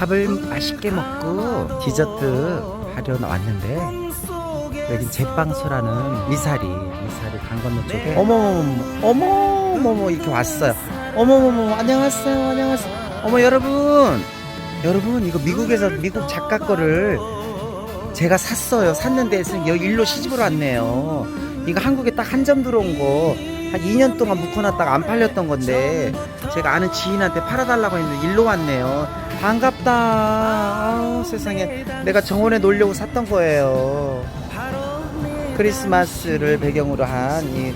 밥을 맛있게 먹고 디저트 하려 왔는데 여기 제빵소라는 미사리 미사리 강 건너 쪽에 어머머머 이렇게 왔어요. 어머머머 안녕하세요 안녕하세요. 어머 여러분 여러분 이거 미국에서 미국 작가 거를 제가 샀어요. 샀는데 여기 일로 시집을 왔네요. 이거 한국에 딱 한 점 들어온 거 한 2년 동안 묵혀놨다가 안 팔렸던 건데 제가 아는 지인한테 팔아달라고 했는데 일로 왔네요. 반갑다. 아우, 세상에. 내가 정원에 놀려고 샀던 거예요. 크리스마스를 배경으로 한 이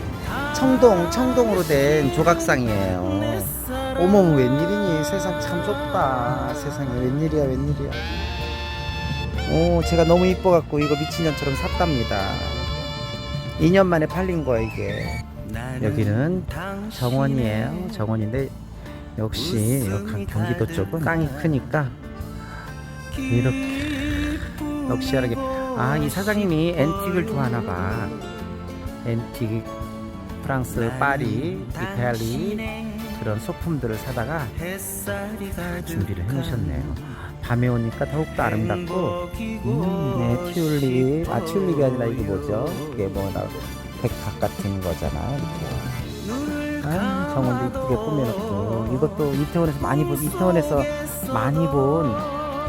청동 청동으로 된 조각상이에요. 어머 웬일이니? 세상 참 좁다. 세상에 웬일이야 웬일이야. 오 제가 너무 이뻐갖고 이거 미친년처럼 샀답니다. 2년 만에 팔린 거야 이게 여기는 정원이에요. 정원인데 역시 경기도 쪽은 땅이 크니까 이렇게 럭시하게. 아 이 사장님이 앤틱을 좋아하나 봐. 앤틱 프랑스 파리 이탈리 그런 소품들을 사다가 준비를 해놓으셨네요. 밤에 오니까 더욱더 아름답고 음, 네 튤립 아 튤립이 아니라 이게 뭐죠? 이게 뭐나 백합 같은 거잖아 이렇게. 아 정원도 이쁘게 꾸며놓고. 이것도 이태원에서 많이 본 이태원에서 많이 본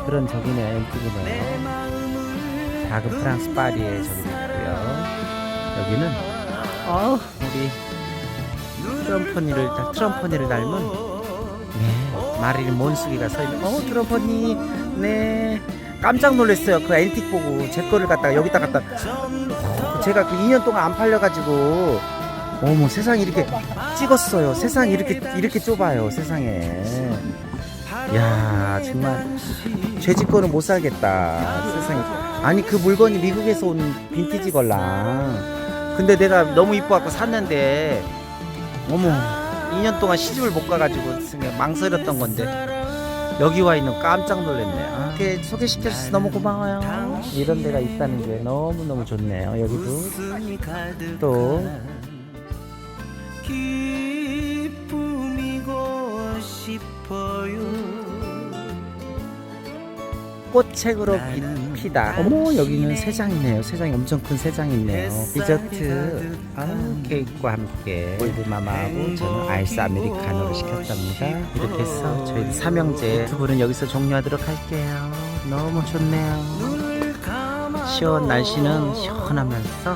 그런 저기네 앤틱이네요 작은 프랑스 파리에 저기 있고요. 여기는 어 우리 트럼퍼니를 트럼퍼니를 닮은 네 마릴린 몬스기가 서 있는 어 트럼퍼니 네. 깜짝 놀랐어요. 그 앤틱 보고 제 거를 갖다가 여기다 갖다 어, 제가 그 2년 동안 안 팔려가지고 어머 세상이 이렇게 찍었어요. 세상이 이렇게 이렇게 좁아요 세상에. 야 정말 죄짓 거는 못 살겠다 세상에. 아니 그 물건이 미국에서 온 빈티지 걸랑. 근데 내가 너무 이뻐갖고 샀는데 어머 2년 동안 시집을 못 가가지고 망설였던 건데 여기 와 있는 깜짝 놀랐네. 아, 이렇게 소개시켜줘서 너무 고마워요. 이런 데가 있다는 게 너무너무 좋네요 여기도. 또 꽃책으로 피- 피다. 어머 여기는 새장이네요. 새장이 엄청 큰 새장이 있네요. 디저트 아, 케이크와 함께 골드마마하고 저는 아이스 아메리카노를 시켰답니다. 이렇게 해서 저희 삼형제 유튜브는 여기서 종료하도록 할게요. 너무 좋네요. 시원 날씨는 시원하면서